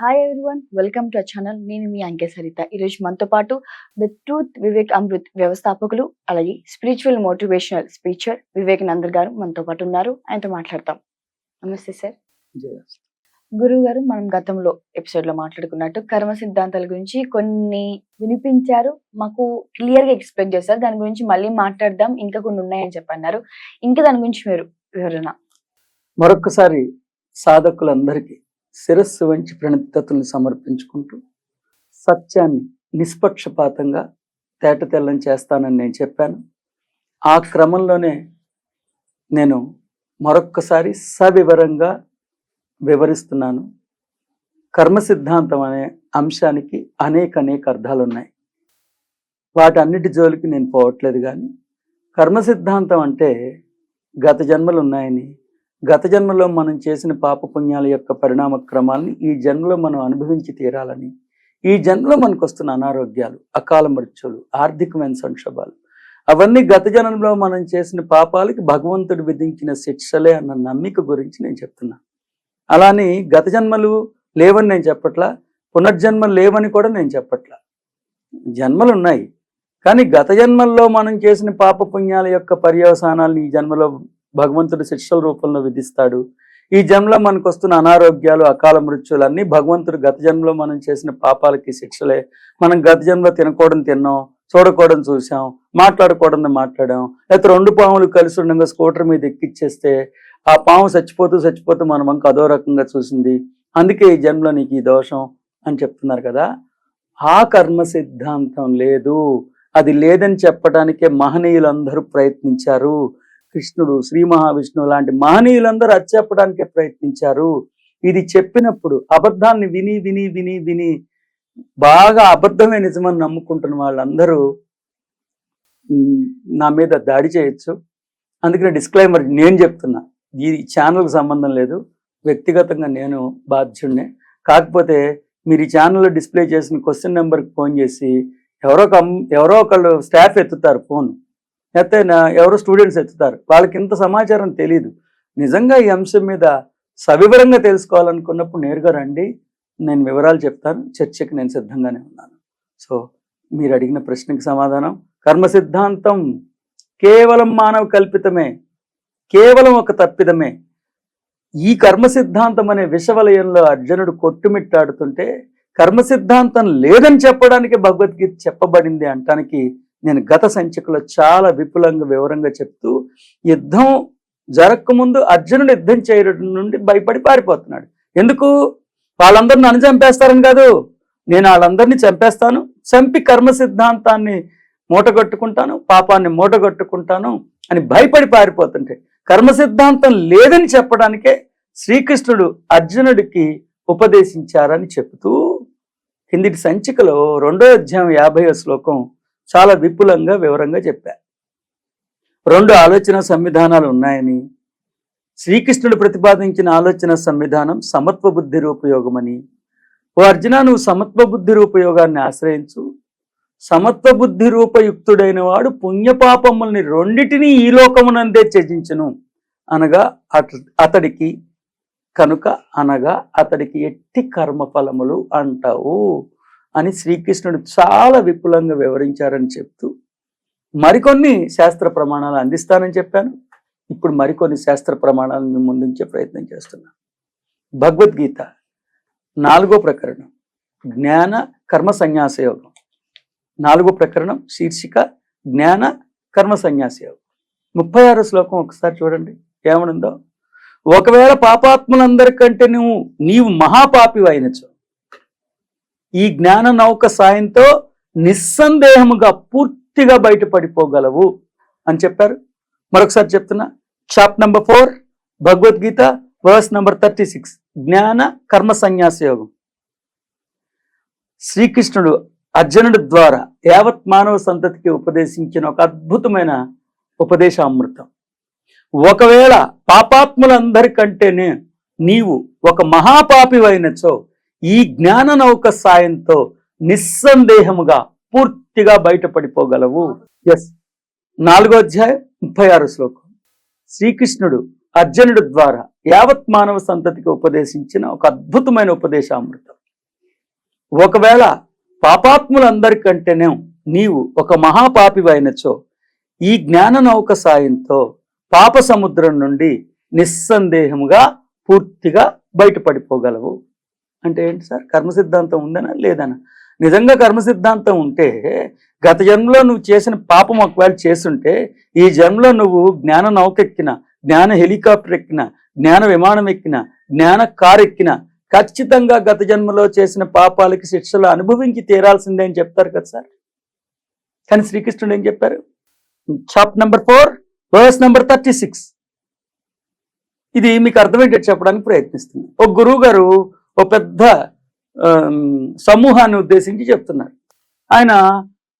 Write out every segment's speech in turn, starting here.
Hi everyone welcome to channel నేను మీ అంకే సరిత ఈరోజు మనతో పాటు ద ట్రూత్ వివేక్ అమృత్ వ్యవస్థాపకులు అలాగే spiritual motivational speaker Vivek Nandar గారు మనతో పాటు ఉన్నారు. ఆయనతో మాట్లాడతాం. నమస్తే సార్ గురువు గారు మనం గతంలో ఎపిసోడ్లో మాట్లాడుకున్నట్టు కర్మ సిద్ధాంతాల గురించి కొన్ని వినిపించారు. మాకు క్లియర్గా ఎక్స్ప్లెయిన్ చేశారు. దాని గురించి మళ్ళీ మాట్లాడదాం. ఇంకా కొన్ని ఉన్నాయని చెప్పన్నారు. ఇంకా దాని గురించి మీరు వివరణ. మరొకసారి సాధకులందరికీ శిరస్సు వంచి ప్రణితతుల్ని సమర్పించుకుంటూ సత్యాన్ని నిష్పక్షపాతంగా తేటతెల్లం చేస్తానని నేను చెప్పాను. ఆ క్రమంలోనే నేను మరొక్కసారి సవివరంగా వివరిస్తున్నాను. కర్మ సిద్ధాంతం అనే అంశానికి అనేక అనేక అర్థాలు ఉన్నాయి వాటన్నిటి జోలికి నేను పోవట్లేదు కానీ కర్మ సిద్ధాంతం అంటే గత జన్మలు ఉన్నాయని గత జన్మలో మనం చేసిన పాప పుణ్యాల యొక్క పరిణామ క్రమాలని ఈ జన్మలో మనం అనుభవించి తీరాలని ఈ జన్మలో మనకు వస్తున్న అనారోగ్యాలు అకాల మృత్యులు ఆర్థికమైన సంక్షోభాలు అవన్నీ గత జన్మలో మనం చేసిన పాపాలకి భగవంతుడు విధించిన శిక్షలే అన్న నమ్మిక గురించి నేను చెప్తున్నా. అలానే గత జన్మలు లేవని నేను చెప్పట్లా పునర్జన్మలు లేవని కూడా నేను చెప్పట్లా. జన్మలు ఉన్నాయి. కానీ గత జన్మల్లో మనం చేసిన పాప పుణ్యాల యొక్క పర్యవసానాలను ఈ జన్మలో భగవంతుడు శిక్షల రూపంలో విధిస్తాడు. ఈ జన్మలో మనకు వస్తున్న అనారోగ్యాలు అకాల మృత్యులన్నీ భగవంతుడు గత జన్మలో మనం చేసిన పాపాలకి శిక్షలే. మనం గత జన్మలో తినకూడదు తిన్నాం చూడకూడదు చూసాం మాట్లాడకూడదు మాట్లాడాం లేకపోతే రెండు పాములు కలిసి ఉండగా స్కూటర్ మీద ఎక్కిచ్చేస్తే ఆ పాము చచ్చిపోతూ చచ్చిపోతూ మన మనకు అదో రకంగా చూసింది. అందుకే ఈ జన్మలో నీకు ఈ దోషం అని చెప్తున్నారు కదా. ఆ కర్మ సిద్ధాంతం లేదు. అది లేదని చెప్పడానికే మహనీయులందరూ ప్రయత్నించారు. కృష్ణుడు శ్రీ మహావిష్ణువు లాంటి మహనీయులందరూ అది చెప్పడానికి ప్రయత్నించారు. ఇది చెప్పినప్పుడు అబద్ధాన్ని విని విని విని విని బాగా అబద్ధమే నిజమని నమ్ముకుంటున్న వాళ్ళందరూ నా మీద దాడి చేయొచ్చు. అందుకనే డిస్క్లైమర్ నేను చెప్తున్నా. ఈ ఛానల్కి సంబంధం లేదు. వ్యక్తిగతంగా నేను బాధ్యుడినే కాకపోతే మీరు ఈ ఛానల్లో డిస్ప్లే చేసిన క్వశ్చన్ నెంబర్కి ఫోన్ చేసి ఎవరో ఒక ఎవరో ఒకళ్ళు స్టాఫ్ ఎత్తుతారు ఫోన్ లేకపోతే నా- ఎవరో స్టూడెంట్స్ ఎత్తుతారు. వాళ్ళకి ఇంత సమాచారం తెలియదు నిజంగా ఈ అంశం మీద సవివరంగా తెలుసుకోవాలనుకున్నప్పుడు నేరుగా రండి. నేను వివరాలు చెప్తాను. చర్చకి నేను సిద్ధంగానే ఉన్నాను. సో మీరు అడిగిన ప్రశ్నకి సమాధానం. కర్మ సిద్ధాంతం కేవలం మానవ కల్పితమే. కేవలం ఒక తప్పిదమే. ఈ కర్మ సిద్ధాంతం అనే విషవలయంలో అర్జునుడు కొట్టుమిట్టాడుతుంటే కర్మ సిద్ధాంతం లేదని చెప్పడానికి భగవద్గీత చెప్పబడింది అంటానికి నేను గత సంచికలో చాలా విపులంగా వివరంగా చెప్తూ యుద్ధం జరగకముందు అర్జునుడు యుద్ధం చేయడం నుండి భయపడి పారిపోతున్నాడు. ఎందుకు? వాళ్ళందరిని నన్ను చంపేస్తారని కాదు. నేను వాళ్ళందరినీ చంపేస్తాను. చంపి కర్మ సిద్ధాంతాన్ని మూటగట్టుకుంటాను పాపాన్ని మూటగట్టుకుంటాను అని భయపడి పారిపోతుంటే కర్మ సిద్ధాంతం లేదని చెప్పడానికే శ్రీకృష్ణుడు అర్జునుడికి ఉపదేశించారని చెబుతూ కిందిటి సంచికలో రెండో అధ్యాయం యాభైవ శ్లోకం చాలా విపులంగా వివరంగా చెప్పారు రెండు ఆలోచన సంవిధానాలు ఉన్నాయని శ్రీకృష్ణుడు ప్రతిపాదించిన ఆలోచన సంవిధానం సమత్వ బుద్ధి రూపయోగమని ఓ అర్జున నువ్వు సమత్వ బుద్ధి రూపయోగాన్ని ఆశ్రయించు సమత్వ బుద్ధి రూపయుక్తుడైన వాడు పుణ్యపాపముల్ని రెండిటినీ ఈ లోకమునందే త్యజించును. అనగా అత- అతడికి కనుక అనగా అతడికి ఎట్టి కర్మఫలములు అంటావు. అని శ్రీకృష్ణుడు చాలా విపులంగా వివరించారని చెప్తూ మరికొన్ని శాస్త్ర ప్రమాణాలు అందిస్తానని చెప్పాను. ఇప్పుడు మరికొన్ని శాస్త్ర ప్రమాణాలను మేము ముందుంచే ప్రయత్నం చేస్తున్నాం భగవద్గీత నాలుగో ప్రకరణం జ్ఞాన కర్మ సన్యాస యోగం. నాలుగో ప్రకరణం శీర్షిక జ్ఞాన కర్మ సన్యాస యోగం. ముప్పై ఆరో శ్లోకం ఒకసారి చూడండి ఏమనుందో? ఒకవేళ పాపాత్ములందరికంటే నువ్వు నీవు మహాపాపి అయినచో ఈ జ్ఞాన నౌక సాయంతో నిస్సందేహముగా పూర్తిగా బయటపడిపోగలవు అని చెప్పారు. మరొకసారి చెప్తున్నా chap number four Bhagavad Gita verse number thirty six జ్ఞాన కర్మ సన్యాస యోగం. శ్రీకృష్ణుడు అర్జునుడి ద్వారా యావత్ మానవ సంతతికి ఉపదేశించిన ఒక అద్భుతమైన ఉపదేశామృతం. ఒకవేళ పాపాత్ములందరికంటేనే నీవు ఒక మహాపాపివైనచో ఈ జ్ఞాన నౌక సాయంతో నిస్సందేహముగా పూర్తిగా బయటపడిపోగలవు. ఎస్ నాలుగో అధ్యాయం ముప్పై ఆరు శ్లోకం. శ్రీకృష్ణుడు అర్జునుడు ద్వారా యావత్ మానవ సంతతికి ఉపదేశించిన ఒక అద్భుతమైన ఉపదేశామృతం. ఒకవేళ పాపాత్ములందరికంటేనే నీవు ఒక మహాపాపివైనచో ఈ జ్ఞాన నౌక సాయంతో పాప సముద్రం నుండి నిస్సందేహముగా పూర్తిగా బయటపడిపోగలవు. అంటే ఏంటి సార్? కర్మ సిద్ధాంతం ఉందనా? లేదనా? నిజంగా కర్మ సిద్ధాంతం ఉంటే గత జన్మలో నువ్వు చేసిన పాపం ఒకవేళ చేస్తుంటే ఈ జన్మలో నువ్వు జ్ఞాన నౌకెక్కిన జ్ఞాన హెలికాప్టర్ ఎక్కిన జ్ఞాన విమానం ఎక్కిన జ్ఞాన కార్ ఎక్కిన ఖచ్చితంగా గత జన్మలో చేసిన పాపాలకి శిక్షలు అనుభవించి తీరాల్సిందే అని చెప్తారు కదా సార్? కానీ శ్రీకృష్ణుడు ఏం చెప్పారు? Chap number four verse number thirty six ఇది మీకు అర్థమయ్యేటట్టు చెప్పడానికి ప్రయత్నిస్తుంది ఒక గురువు గారు ఒక పెద్ద సమూహాన్ని ఉద్దేశించి చెప్తున్నారు. ఆయన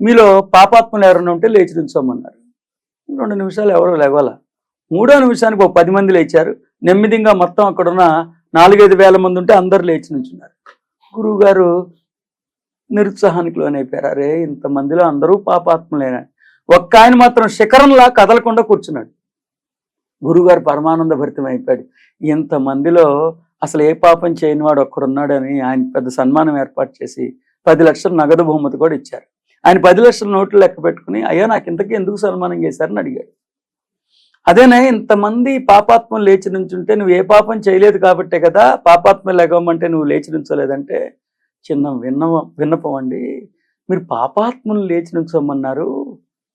మీలో పాపాత్మలు ఎవరైనా ఉంటే లేచి నుంచోమన్నారు రెండు నిమిషాలు ఎవరు లేవాల? మూడో నిమిషానికి ఒక పది మంది లేచారు. నెమ్మదిగా మొత్తం అక్కడున్న నాలుగైదు వేల మంది ఉంటే అందరు లేచి నుంచున్నారు గురువు గారు నిరుత్సాహానికి లోనైపోయారు. అరే ఇంతమందిలో అందరూ పాపాత్మలేనా ఒక్క ఆయన మాత్రం శిఖరంలా కదలకుండా కూర్చున్నాడు. గురుగారు పరమానంద భరితం అయిపోయాడు. ఇంతమందిలో అసలు ఏ పాపం చేయని వాడు ఒక్కడున్నాడని ఆయన పెద్ద సన్మానం ఏర్పాటు చేసి పది లక్షల నగదు బహుమతి కూడా ఇచ్చారు. ఆయన పది లక్షల నోట్లు లెక్క పెట్టుకుని అయ్యా నాకు ఇంతకీ ఎందుకు సన్మానం చేశారని అడిగాడు. అదేనే ఇంతమంది పాపాత్మలు లేచి నుంచుంటే నువ్వు ఏ పాపం చేయలేదు కాబట్టే కదా పాపాత్మ లెగవమంటే నువ్వు లేచి నుంచోలేదంటే చిన్న విన్న విన్నపం అండి. మీరు పాపాత్మను లేచి నుంచోమన్నారు.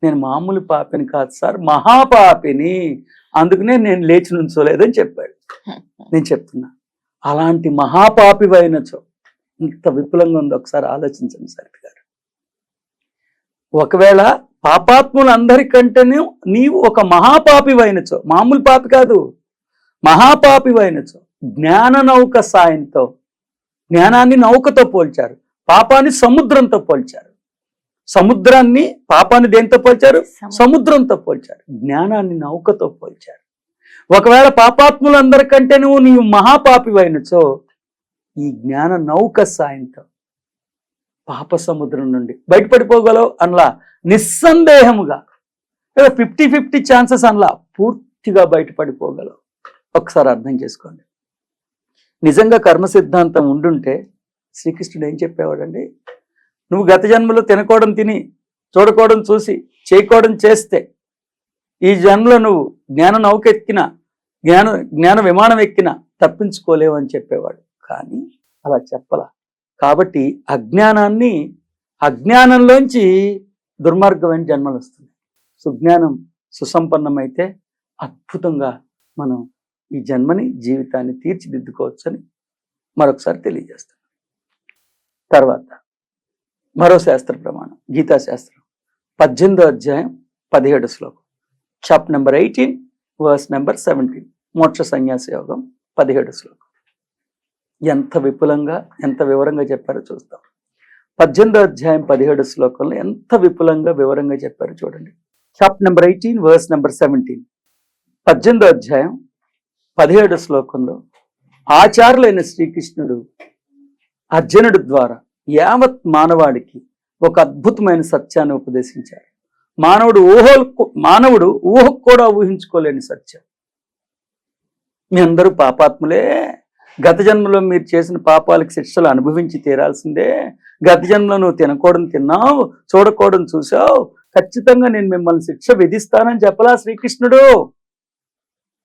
నేను మామూలు పాపిని కాదు సార్ మహాపాపిని. అందుకనే నేను లేచి నుంచోలేదని చెప్పాడు. నేను చెప్తున్నా. అలాంటి మహాపాపివైనచో. ఇంత విపులంగా ఉంది ఒకసారి ఆలోచించండి సరిత గారు. ఒకవేళ పాపాత్ములందరికంటేనే నీవు ఒక మహాపాపివైనచో. మామూలు పాపి కాదు. మహాపాపివైనచో. జ్ఞాన నౌక సాయంతో జ్ఞానాన్ని నౌకతో పోల్చారు. పాపాన్ని సముద్రంతో పోల్చారు. సముద్రాన్ని పాపాన్ని దేంతో పోల్చారు? సముద్రంతో పోల్చారు. జ్ఞానాన్ని నౌకతో పోల్చారు. ఒకవేళ పాపాత్ములందరికంటే నువ్వు నీవు మహాపాపివైనచో ఈ జ్ఞాన నౌక సాయంతో పాప సముద్రం నుండి బయటపడిపోగలవు అనలా నిస్సందేహముగా. ఫిఫ్టీ ఫిఫ్టీ ఛాన్సెస్ అనలా పూర్తిగా బయటపడిపోగలవు. ఒకసారి అర్థం చేసుకోండి. నిజంగా కర్మ సిద్ధాంతం ఉండుంటే శ్రీకృష్ణుడు ఏం చెప్పేవాడండి? నువ్వు గత జన్మలో తినకోవడం తిని చూడకోవడం చూసి చేయకోవడం చేస్తే ఈ జన్మలో నువ్వు జ్ఞాన నౌక జ్ఞాన జ్ఞాన విమానం ఎక్కిన తప్పించుకోలేవు అని చెప్పేవాడు. కానీ అలా చెప్పలా. కాబట్టి అజ్ఞానాన్ని అజ్ఞానంలోంచి దుర్మార్గమైన జన్మలు వస్తుంది సుజ్ఞానం సుసంపన్నమైతే అద్భుతంగా మనం ఈ జన్మని జీవితాన్ని తీర్చిదిద్దుకోవచ్చని మరొకసారి తెలియజేస్తాం తర్వాత మరో శాస్త్ర ప్రమాణం గీతా శాస్త్రం పద్దెనిమిదో అధ్యాయం పదిహేడు శ్లోకం. Chap number eighteen verse number seventeen మోక్ష సన్యాస యోగం పదిహేడు శ్లోకం. ఎంత విపులంగా ఎంత వివరంగా చెప్పారో చూస్తాం పద్దెనిమిదో అధ్యాయం పదిహేడు శ్లోకంలో ఎంత విపులంగా వివరంగా చెప్పారో చూడండి. Chap number eighteen verse number seventeen పద్దెనిమిదో అధ్యాయం పదిహేడు శ్లోకంలో ఆచార్యులైన శ్రీకృష్ణుడు అర్జునుడు ద్వారా యావత్ మానవాడికి ఒక అద్భుతమైన సత్యాన్ని ఉపదేశించారు. మానవుడు ఊహలు మానవుడు ఊహకు కూడా ఊహించుకోలేని సత్యం. మీ అందరూ పాపాత్ములే. గత జన్మలో మీరు చేసిన పాపాలకు శిక్షలు అనుభవించి తీరాల్సిందే. గత జన్మలో నువ్వు తినకూడదు తిన్నావు చూడకూడదు చూసావు ఖచ్చితంగా నేను మిమ్మల్ని శిక్ష విధిస్తానని చెప్పలా శ్రీకృష్ణుడు.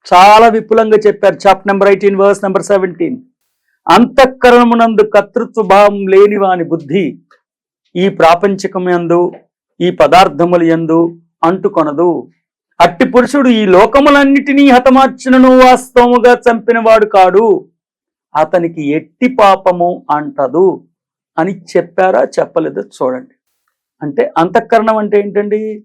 చాలా విపులంగా చెప్పారు chap number eighteen verse number seventeen అంతఃకరణమునందు కర్తృత్వ భావం లేని వాని బుద్ధి ఈ ప్రాపంచకమందు ఈ పదార్థముల యందు అంటుకొనదు. అట్టి పురుషుడు ఈ లోకములన్నిటినీ హతమార్చినను వాస్తవముగా చంపినవాడు కాడు. అతనికి ఎట్టి పాపము అంటదు. అని చెప్పారా చెప్పలేదో చూడండి. అంటే అంతఃకరణం అంటే ఏంటండి?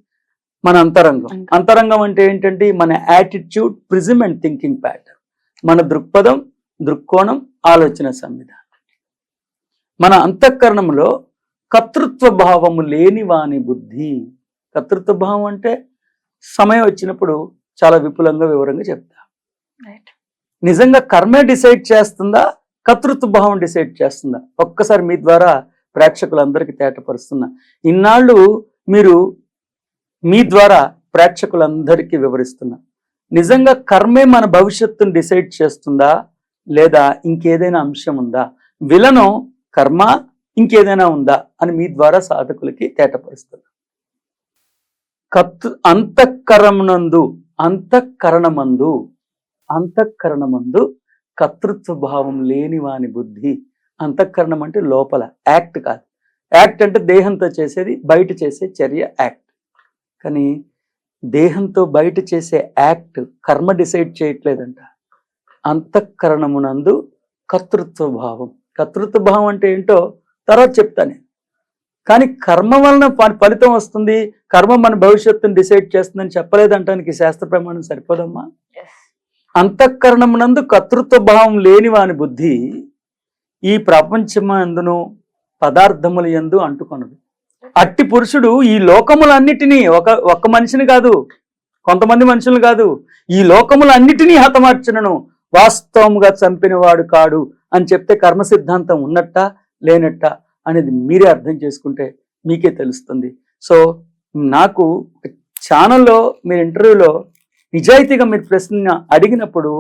మన అంతరంగం. అంత- అంతరంగం అంటే ఏంటండి? మన attitude prism and thinking pattern మన దృక్పథం దృక్కోణం ఆలోచన సంవిధానం. మన అంతఃకరణంలో కర్తృత్వ భావము లేని వాని బుద్ధి. కర్తృత్వ భావం అంటే సమయం వచ్చినప్పుడు చాలా విపులంగా వివరంగా చెప్తా. నిజంగా కర్మే డిసైడ్ చేస్తుందా? కర్తృత్వ భావం డిసైడ్ చేస్తుందా? ఒక్కసారి మీ ద్వారా ప్రేక్షకులందరికీ తేటపరుస్తున్నా. ఇన్నాళ్ళు మీరు మీ ద్వారా ప్రేక్షకులందరికీ వివరిస్తున్నా. నిజంగా కర్మే మన భవిష్యత్తును డిసైడ్ చేస్తుందా? లేదా ఇంకేదైనా అంశం ఉందా? విలను కర్మ ఇంకేదైనా ఉందా అని మీ ద్వారా సాధకులకి తేటపరుస్తున్నా. కత్తు అంతఃకరమునందు అంతఃకరణమందు అంతఃకరణమందు కర్తృత్వ భావం లేని వాని బుద్ధి అంతఃకరణం అంటే లోపల యాక్ట్ కాదు. యాక్ట్ అంటే దేహంతో చేసేది బయట చేసే చర్య యాక్ట్. కానీ దేహంతో బయట చేసే యాక్ట్ కర్మ డిసైడ్ చేయట్లేదంట. అంతఃకరణమునందు కర్తృత్వ భావం కర్తృత్వ భావం అంటే ఏంటో తర్వాత చెప్తాను నేను. కానీ కర్మ వలన ఫలితం వస్తుంది. కర్మ మన భవిష్యత్తును డిసైడ్ చేస్తుందని చెప్పలేదంటానికి శాస్త్ర ప్రమాణం సరిపోదమ్మా? అంతఃకరణమునందు కర్తృత్వ భావం లేని వాని బుద్ధి ఈ ప్రపంచమందును పదార్థముల యందు అంటుకొనదు. అట్టి పురుషుడు ఈ లోకములన్నిటినీ ఒక ఒక్క మనిషిని కాదు కొంతమంది మనుషులు కాదు ఈ లోకములన్నిటినీ హతమార్చునను వాస్తవముగా చంపినవాడు కాడు అని చెప్తే కర్మ సిద్ధాంతం ఉన్నట్ట? లేనట్ట అనేది మీరే అర్థం చేసుకుంటే మీకే తెలుస్తుంది. సో నాకు ఛానల్లో మీరు ఇంటర్వ్యూలో నిజాయితీగా మీరు ప్రశ్న అడిగినప్పుడు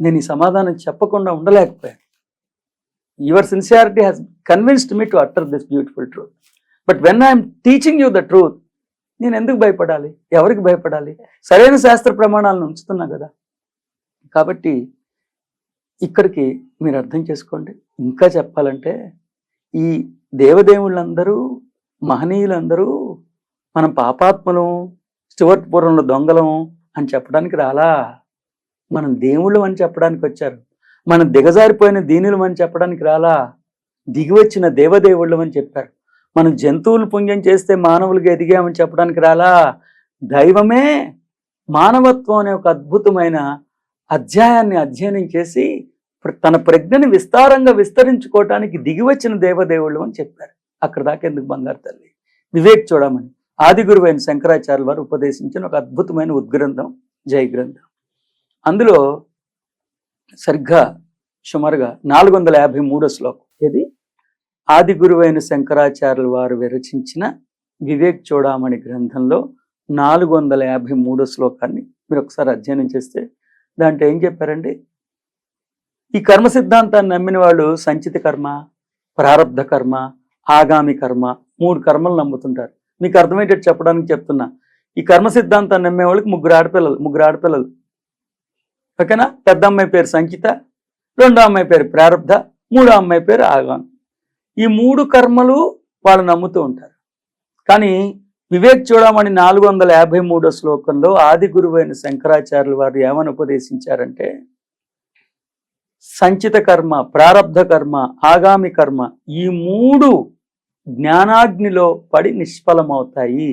నేను ఈ సమాధానం చెప్పకుండా ఉండలేకపోయాను. Your sincerity has convinced me to utter this beautiful truth but when I'm teaching you the truth నేను ఎందుకు భయపడాలి? ఎవరికి భయపడాలి? సరైన శాస్త్ర ప్రమాణాలను ఉంచుతున్నా కదా. కాబట్టి ఇక్కడికి మీరు అర్థం చేసుకోండి. ఇంకా చెప్పాలంటే ఈ దేవదేవుళ్ళందరూ మహనీయులందరూ మనం పాపాత్మలం స్టువర్ట్ పూర్వంలో దొంగలం అని చెప్పడానికి రాలా? మనం దేవుళ్ళం అని చెప్పడానికి వచ్చారు. మనం దిగజారిపోయిన దీనులం అని చెప్పడానికి రాలా? దిగి వచ్చిన దేవదేవుళ్ళం అని చెప్పారు. మనం జంతువులు పుణ్యం చేస్తే మానవులుగా ఎదిగామని చెప్పడానికి రాలా? దైవమే మానవత్వం అనే ఒక అద్భుతమైన అధ్యాయాన్ని అధ్యయనం చేసి తన ప్రజ్ఞని విస్తారంగా విస్తరించుకోవటానికి దిగి వచ్చిన దేవదేవుళ్ళు అని చెప్పారు. అక్కడ దాకా ఎందుకు బంగారు తల్లి? వివేక్ చూడమని. ఆది గురువైన శంకరాచార్యుల వారు ఉపదేశించిన ఒక అద్భుతమైన ఉద్గ్రంథం జై గ్రంథం అందులో సరిగ్గా సుమారుగా నాలుగు వందల యాభై మూడో శ్లోకం. ఇది ఆది గురువైన శంకరాచార్యుల వారు విరచించిన వివేక్ చూడామణి గ్రంథంలో నాలుగు వందల యాభై మూడో శ్లోకాన్ని మీరు ఒకసారి అధ్యయనం చేస్తే దాంట్లో ఏం చెప్పారండి? ఈ కర్మ సిద్ధాంతాన్ని నమ్మిన వాళ్ళు సంచిత కర్మ ప్రారంధ కర్మ ఆగామి కర్మ మూడు కర్మలు నమ్ముతుంటారు. మీకు అర్థమయ్యేటట్టు చెప్పడానికి చెప్తున్నా. ఈ కర్మ సిద్ధాంతాన్ని నమ్మే వాళ్ళకి ముగ్గురు ఆడపిల్లలు ముగ్గురు ఆడపిల్లలు. ఓకేనా? పెద్ద అమ్మాయి పేరు సంచిత రెండో అమ్మాయి పేరు ప్రారంధ మూడో అమ్మాయి పేరు ఆగామి. ఈ మూడు కర్మలు వాళ్ళు నమ్ముతూ ఉంటారు. కానీ వివేక్ చూడమని నాలుగు వందల యాభై మూడో శ్లోకంలో ఆది గురువైన శంకరాచార్యులు వారు ఏమని ఉపదేశించారంటే సంచిత కర్మ ప్రారబ్ధ కర్మ ఆగామి కర్మ ఈ మూడు జ్ఞానాగ్నిలో పడి నిష్ఫలమవుతాయి.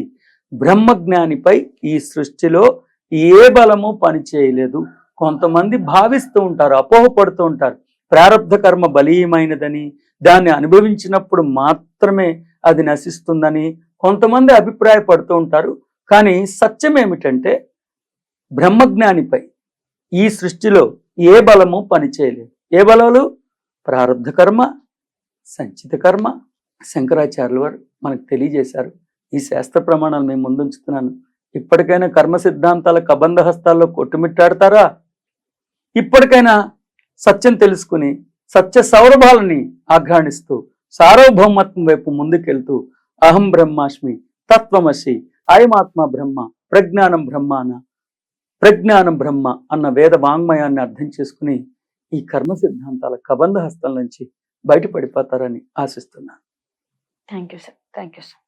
బ్రహ్మజ్ఞానిపై ఈ సృష్టిలో ఏ బలము పనిచేయలేదు కొంతమంది భావిస్తూ ఉంటారు అపోహపడుతూ ఉంటారు ప్రారబ్ధ కర్మ బలీయమైనదని దాన్ని అనుభవించినప్పుడు మాత్రమే అది నశిస్తుందని కొంతమంది అభిప్రాయపడుతూ ఉంటారు. కానీ సత్యం ఏమిటంటే బ్రహ్మజ్ఞానిపై ఈ సృష్టిలో ఏ బలము పనిచేయలేదు ఏ బలాలు? ప్రారంభ కర్మ సంచిత కర్మ. శంకరాచార్యుల వారు మనకు తెలియజేశారు. ఈ శాస్త్ర ప్రమాణాలు మేము ముందుంచుతున్నాను. ఇప్పటికైనా కర్మ సిద్ధాంతాల కబంధ హస్తాల్లో కొట్టుమిట్టాడతారా? ఇప్పటికైనా సత్యం తెలుసుకుని సత్య సౌరభాలని ఆఘ్రాణిస్తూ సార్వభౌమత్వం వైపు ముందుకెళ్తూ అహం బ్రహ్మాస్మి తత్వమసి అయమాత్మ బ్రహ్మ ప్రజ్ఞానం బ్రహ్మాన ప్రజ్ఞానం బ్రహ్మ అన్న వేద వాంగ్మయాన్ని అర్థం చేసుకుని ఈ కర్మ సిద్ధాంతాల కబంధ హస్తం నుంచి బయటపడిపోతారని ఆశిస్తున్నాను. Thank you sir thank you sir